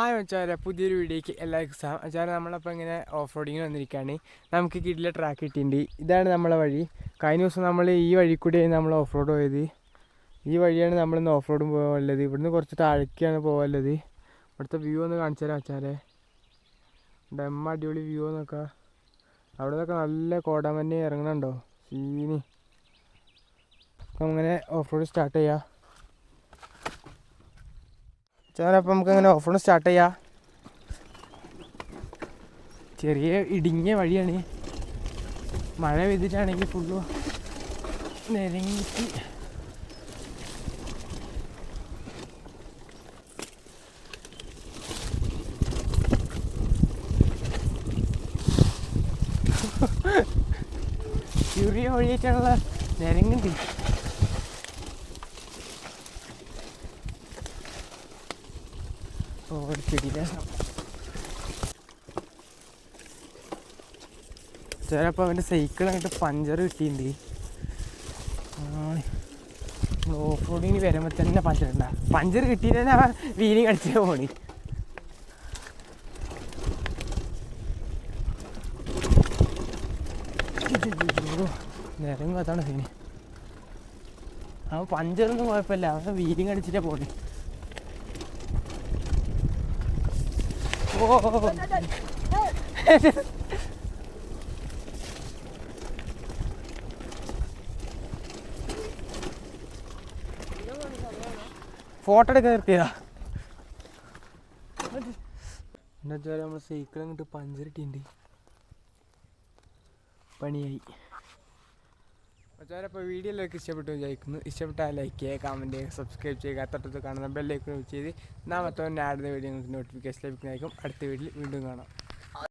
ആ വെച്ചാൽ പുതിയൊരു വീഡിയോക്ക് എല്ലാവർക്കും സാം വെച്ചാൽ നമ്മളപ്പോൾ ഇങ്ങനെ ഓഫ് റോഡിങ്ങിന് വന്നിരിക്കുകയാണ് നമുക്ക് കിട്ടിയ ട്രാക്ക് കിട്ടിയിട്ടുണ്ട്. ഇതാണ് നമ്മളെ വഴി. കഴിഞ്ഞ ദിവസം നമ്മൾ ഈ വഴി കൂടിയാണ് നമ്മൾ ഓഫ് റോഡ് പോയത്. ഈ വഴിയാണ് നമ്മളിന്ന് ഓഫ് റോഡും പോകാനുള്ളത് ഇവിടുന്ന് കുറച്ച് താഴേക്കാണ് പോകാനുള്ളത് ഇവിടുത്തെ വ്യൂ ഒന്ന് കാണിച്ചു തരാം വെച്ചാലേ ഡെമ്മ അടിപൊളി വ്യൂ എന്നൊക്കെ അവിടെ നിന്നൊക്കെ നല്ല കോടമന്നെ ഇറങ്ങണുണ്ടോ? സീനി. അങ്ങനെ ഓഫ് റോഡ് സ്റ്റാർട്ട് ചെയ്യാം. ചേട്ടനപ്പം നമുക്ക് അങ്ങനെ ഓഫ് റോഡ് സ്റ്റാർട്ട് ചെയ്യാം. ചെറിയ ഇടുങ്ങിയ വഴിയാണ്. മഴ പെയ്തിട്ടാണെങ്കിൽ ഫുള്ള് നിരങ്ങി. ചെറിയ വഴിയായിട്ടുള്ള നിരങ്ങുണ്ട് ഒരു ചെടിയിലെ ചിലപ്പോൾ അവന്റെ സൈക്കിൾ അങ്ങോട്ട് പഞ്ചർ കിട്ടിയിട്ടുണ്ട് ഓഫ് റോഡിന് വരുമ്പോൾ തന്നെ പഞ്ചർ ഉണ്ടാ പഞ്ചർ കിട്ടിയിട്ട് തന്നെ അവൻ വീനി കടിച്ച പോണി. നിരങ്ങാത്താണ് സീന് അവൻ പഞ്ചറൊന്നും കുഴപ്പമില്ല അവൻ വീലിങ് അടിച്ചിട്ടാണ് പോണി. ഓ ഫോട്ടോ എടുക്കാൻ നിർത്തിയതാ. എന്നുവെച്ചാൽ നമ്മൾ സൈക്കിൾ അങ്ങോട്ട് പഞ്ചറിട്ടുണ്ട്. പണിയായി. അപ്പോൾ ലൈക്ക് ഇഷ്ടപ്പെട്ടു വിചാരിക്കുന്നു. ഇഷ്ടപ്പെട്ടാൽ ലൈക്ക് ചെയ്യുക കമന്റ് ചെയ്യുക സബ്സ്ക്രൈബ് ചെയ്യുക തൊട്ടടുത്ത് കാണുന്ന ബെല്ലൈക്കൺ ചെയ്ത് നാമത്തെ ആടുന്ന വീഡിയോ നിങ്ങൾക്ക് നോട്ടിഫിക്കേഷൻ ലഭിക്കുന്നതായിരിക്കും. അടുത്ത വീഡിയോയിൽ വീണ്ടും കാണാം.